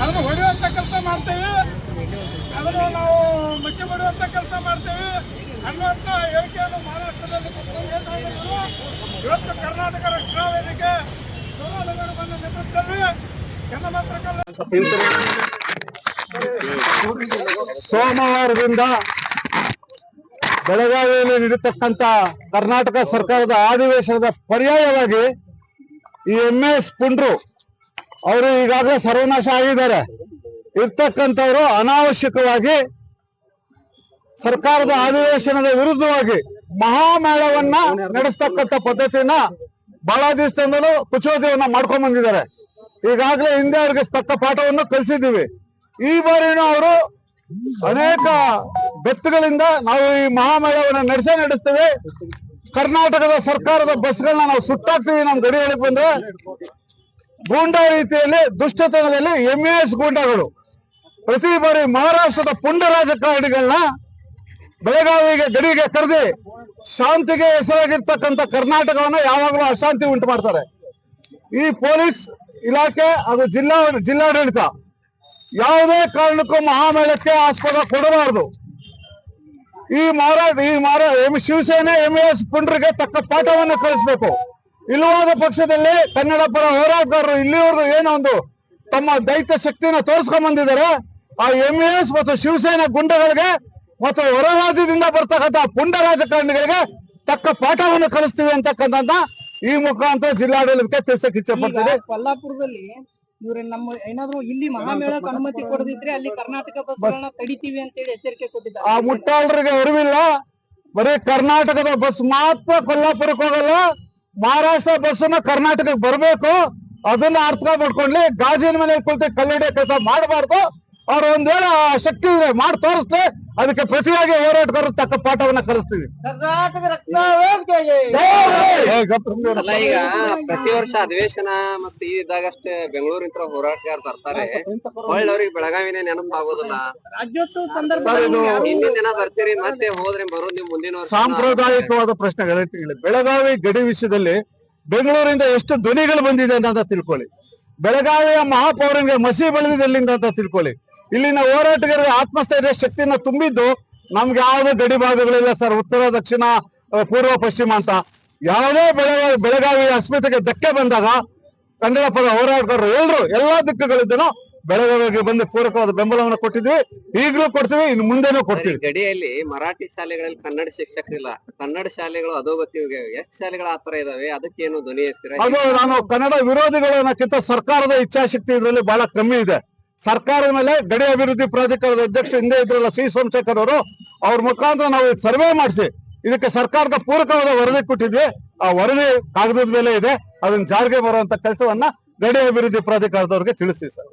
ಅದನ್ನು ಹೊಡೆಯುವಂತ ಕೆಲಸ ಮಾಡ್ತೇವೆ. ಅದನ್ನು ನಾವು ಮಚ್ಚಿ ಹೊಡೆಯುವಂತ ಕೆಲಸ ಮಾಡ್ತೇವೆ. ಅನ್ನುವಂಥ ಹೇಳಿಕೆಯನ್ನು ಮಹಾರಾಷ್ಟ್ರದಲ್ಲಿ ಇವತ್ತು ಕರ್ನಾಟಕ ರಕ್ಷಣಾ ವೇದಿಕೆ ಬಂದ ನೇತೃತ್ವದಲ್ಲಿ ಚನ್ನಪತ್ರಕಲ್ಲ ಸೋಮವಾರದಿಂದ ಬೆಳಗಾವಿಯಲ್ಲಿ ನಡೀತಕ್ಕಂತ ಕರ್ನಾಟಕ ಸರ್ಕಾರದ ಅಧಿವೇಶನದ ಪರ್ಯಾಯವಾಗಿ ಈ ಎಂ ಎಸ್ ಪುಂಡ್ರು ಅವರು ಈಗಾಗಲೇ ಸರ್ವನಾಶ ಆಗಿದ್ದಾರೆ. ಇರ್ತಕ್ಕಂಥವ್ರು ಅನಾವಶ್ಯಕವಾಗಿ ಸರ್ಕಾರದ ಅಧಿವೇಶನದ ವಿರುದ್ಧವಾಗಿ ಮಹಾಮೇಳವನ್ನ ನಡೆಸ್ತಕ್ಕಂಥ ಪದ್ಧತಿಯನ್ನ ಬಹಳ ದಿವಸದಿಂದಲೂ ಕುಚೋದ್ಯವನ್ನ ಮಾಡ್ಕೊಂಡ್ ಬಂದಿದ್ದಾರೆ. ಈಗಾಗಲೇ ಹಿಂದೆ ಅವ್ರಿಗೆ ತಕ್ಕ ಪಾಠವನ್ನು ಕಲಿಸಿದ್ದೀವಿ. ಈ ಬಾರಿನೂ ಅವರು ಅನೇಕ ಬೆತ್ತುಗಳಿಂದ ನಾವು ಈ ಮಹಾಮೇಳವನ್ನು ನಡೆಸೇ ನಡೆಸ್ತೇವೆ. ಕರ್ನಾಟಕದ ಸರ್ಕಾರದ ಬಸ್ಗಳನ್ನ ನಾವು ಸುಟ್ಟಾಕ್ತೀವಿ ನಮ್ ಗಡಿ ಒಳಗೆ ಬಂದ್ರೆ ಗೂಂಡಾ ರೀತಿಯಲ್ಲಿ ದುಷ್ಟತನದಲ್ಲಿ ಎಂಎಸ್ ಗೂಂಡಾಗಳು. ಪ್ರತಿ ಬಾರಿ ಮಹಾರಾಷ್ಟ್ರದ ಪುಂಡ ರಾಜಕಾರಣಿಗಳನ್ನ ಬೆಳಗಾವಿಗೆ, ಗಡಿಗೆ ಕರೆದಿ ಶಾಂತಿಗೆ ಹೆಸರಾಗಿರ್ತಕ್ಕಂಥ ಕರ್ನಾಟಕವನ್ನ ಯಾವಾಗಲೂ ಅಶಾಂತಿ ಉಂಟು ಮಾಡ್ತಾರೆ. ಈ ಪೊಲೀಸ್ ಇಲಾಖೆ ಅದು ಜಿಲ್ಲಾ, ಜಿಲ್ಲಾಡಳಿತ ಯಾವುದೇ ಕಾರಣಕ್ಕೂ ಮಹಾಮೇಳಕ್ಕೆ ಆಸ್ಪದ ಕೊಡಬಾರದು. ಈ ಮಾರಾಟ ಈ ಮಾರ, ಎಂ, ಶಿವಸೇನೆ ಎಂಎಸ್ ಪುಂಡ್ರಿಗೆ ತಕ್ಕ ಪಾಠವನ್ನು ಕಲಿಸಬೇಕು ಇಲ್ಲವಾದ ಪಕ್ಷದಲ್ಲಿ ಕನ್ನಡ ಪರ ಹೋರಾಟಗಾರರು ಇಲ್ಲಿವರೆಗೂ ಏನೋ ಒಂದು ತಮ್ಮ ದೈತ್ಯ ಶಕ್ತಿನ ತೋರಿಸ್ಕೊಂಡ್ ಬಂದಿದ್ದಾರೆ. ಆ ಎಂ ಎಸ್ ಮತ್ತು ಶಿವಸೇನಾ ಗುಂಡಗಳಿಗೆ ಮತ್ತು ಹೊರ ರಾಜ್ಯದಿಂದ ಬರ್ತಕ್ಕಂಥ ಪುಂಡ ರಾಜಕಾರಣಿಗಳಿಗೆ ತಕ್ಕ ಪಾಠವನ್ನು ಕಲಿಸ್ತೀವಿ ಅಂತಕ್ಕಂಥ ಈ ಮುಖಾಂತರ ಜಿಲ್ಲಾಡಳಿತಕ್ಕೆ ತಿಳಿಸಕ್ಕೆ ಇಚ್ಛೆ ಈಗ ಪಡ್ತೀವಿ ಕೊಲ್ಲಾಪುರದಲ್ಲಿ ಇವ್ರ ನಮ್ಮ ಏನಾದ್ರು ಇಲ್ಲಿ ಮಹಾಮೇಳಕ್ಕೆ ಅನುಮತಿ ಕೊಡದಿದ್ರೆ ಅಲ್ಲಿ ಕರ್ನಾಟಕ ಬಸ್ಗಳನ್ನ ತಡಿತೀವಿ ಅಂತೇಳಿ ಎಚ್ಚರಿಕೆ ಆ ಕೊಟ್ಟಿದ್ದಾರೆ ಮುಟ್ಟಾಳರಿಗೆ ಅರಿವಿಲ್ಲ. ಬರೀ ಕರ್ನಾಟಕದ ಬಸ್ ಮಾತ್ರ ಕೊಲ್ಲಾಪುರಕ್ಕೆ ಹೋಗಲ್ಲ. ಮಹಾರಾಷ್ಟ್ರ ಬಸ್ಸನ್ನ ಕರ್ನಾಟಕಕ್ಕೆ ಬರಬೇಕು ಅದನ್ನ ಅರ್ಥ ಮಾಡ್ಕೊಂಡ್ಲಿ ಗಾಜಿನ ಮೇಲೆ ಕುಳಿತು ಕಲ್ಲಡಿಯ ಕೆಲಸ ಮಾಡಬಾರ್ದು. ಅವ್ರು ಒಂದ್ ವೇಳೆ ಆ ಶಕ್ತಿ ಮಾಡಿ ತೋರಿಸ್ಲಿ ಅದಕ್ಕೆ ಪ್ರತಿಯಾಗಿ ಹೋರಾಟಗಾರರು ತಕ್ಕ ಪಾಠವನ್ನ ಕಲಿಸ್ತೀವಿ. ಅಲ್ಲ ಈಗ ಪ್ರತಿ ವರ್ಷ ಅಧಿವೇಶನ ಮತ್ತೆ ಈ ಇದ್ದಾಗಷ್ಟೇ ಬೆಂಗಳೂರಿನ ಹೋರಾಟಗಾರ ಬರ್ತಾರೆ. ಹೊಳ್ಳಿ ಅವ್ರಿಗೆ ಬೆಳಗಾವಿನೇ ನೆನಪಾಗೋದಿಲ್ಲ ರಾಜ್ಯೋತ್ಸವ ಸರ್, ಸಂದರ್ಭದಲ್ಲಿ ಇದು- ಯಾರು- ಹಿಂದಿನ ದಿನ ಬರ್ತೀರಿ ಮತ್ತೆ ಹೋದ್ರೆ ಬರೋದು ನೀವು ಮುಂದಿನ ವರ್ಷ. ಸಾಂಪ್ರದಾಯಿಕವಾದ ಪ್ರಶ್ನೆಗಳು ಕೇಳಿ ಬೆಳಗಾವಿ ಗಡಿ ವಿಷಯದಲ್ಲಿ ಬೆಂಗಳೂರಿಂದ ಎಷ್ಟು ಧ್ವನಿಗಳು ಬಂದಿದೆ ಅಂತ ತಿಳ್ಕೊಳ್ಳಿ. ಬೆಳಗಾವಿಯ ಮಹಾಪೌರನಿಗೆ ಮಸಿ ಬೆಳೆದಿದೆ ಎಲ್ಲಿಂದ ಅಂತ ತಿಳ್ಕೊಳ್ಳಿ. ಇಲ್ಲಿನ ಹೋರಾಟಗಾರರ ಆತ್ಮಸ್ಥೈರ್ಯ ಶಕ್ತಿಯನ್ನ ತುಂಬಿದ್ದು ನಮ್ಗೆ ಯಾವುದೇ ಗಡಿ ಭಾಗಗಳಿಲ್ಲ ಸರ್. ಉತ್ತರ ದಕ್ಷಿಣ ಪೂರ್ವ ಪಶ್ಚಿಮ ಅಂತ. ಯಾವುದೇ ಬೆಳಗಾವಿ ಬೆಳಗಾವಿಯ ಅಸ್ಮಿತೆಗೆ ಧಕ್ಕೆ ಬಂದಾಗ ಕನ್ನಡ ಪದ ಹೋರಾಟಗಾರರು ಎಲ್ಲರೂ ಎಲ್ಲಾ ದಿಕ್ಕುಗಳಿದ್ದನು ಬೆಳಗಾವಿಗೆ ಬಂದು ಪೂರಕವಾದ ಬೆಂಬಲವನ್ನು ಕೊಟ್ಟಿದ್ವಿ. ಈಗಲೂ ಕೊಡ್ತೀವಿ ಇನ್ನು ಮುಂದೆನೂ ಕೊಡ್ತೀವಿ. ಗಡಿಯಲ್ಲಿ ಮರಾಠಿ ಶಾಲೆಗಳಲ್ಲಿ ಕನ್ನಡ ಶಿಕ್ಷಕರಿಲ್ಲ. ಕನ್ನಡ ಶಾಲೆಗಳು ಅಧೋಗತಿ ಹೋಗ್ಯಾವೆ ಎಷ್ಟು ಶಾಲೆಗಳು ಆತರ ಇದಾವೆ. ಅದಕ್ಕೇನು ಧ್ವನಿ ಎತ್ತೀರಾ? ಅದು ನಾನು ಕನ್ನಡ ವಿರೋಧಿಗಳು ಅನ್ನೋಕ್ಕಿಂತ ಸರ್ಕಾರದ ಇಚ್ಛಾಶಕ್ತಿ ಇದರಲ್ಲಿ ಬಹಳ ಕಮ್ಮಿ ಇದೆ. ಸರ್ಕಾರದ ಮೇಲೆ ಗಡಿ ಅಭಿವೃದ್ಧಿ ಪ್ರಾಧಿಕಾರದ ಅಧ್ಯಕ್ಷ ಹಿಂದೆ ಇದ್ರಲ್ಲ ಸಿ ಸೋಮಶೇಖರ್ ಅವರು ಅವ್ರ ಮುಖಾಂತರ ನಾವು ಸರ್ವೆ ಮಾಡಿಸಿ. ಇದಕ್ಕೆ ಸರ್ಕಾರದ ಪೂರಕವಾದ ವರದಿ ಕೊಟ್ಟಿದ್ವಿ. ಆ ವರದಿ ಕಾಗದದ ಮೇಲೆ ಇದೆ. ಅದನ್ನ ಜಾರಿಗೆ ಬರುವಂತ ಕೆಲಸವನ್ನ ಗಡಿ ಅಭಿವೃದ್ಧಿ ಪ್ರಾಧಿಕಾರದವ್ರಿಗೆ ತಿಳಿಸಿ ಸರ್.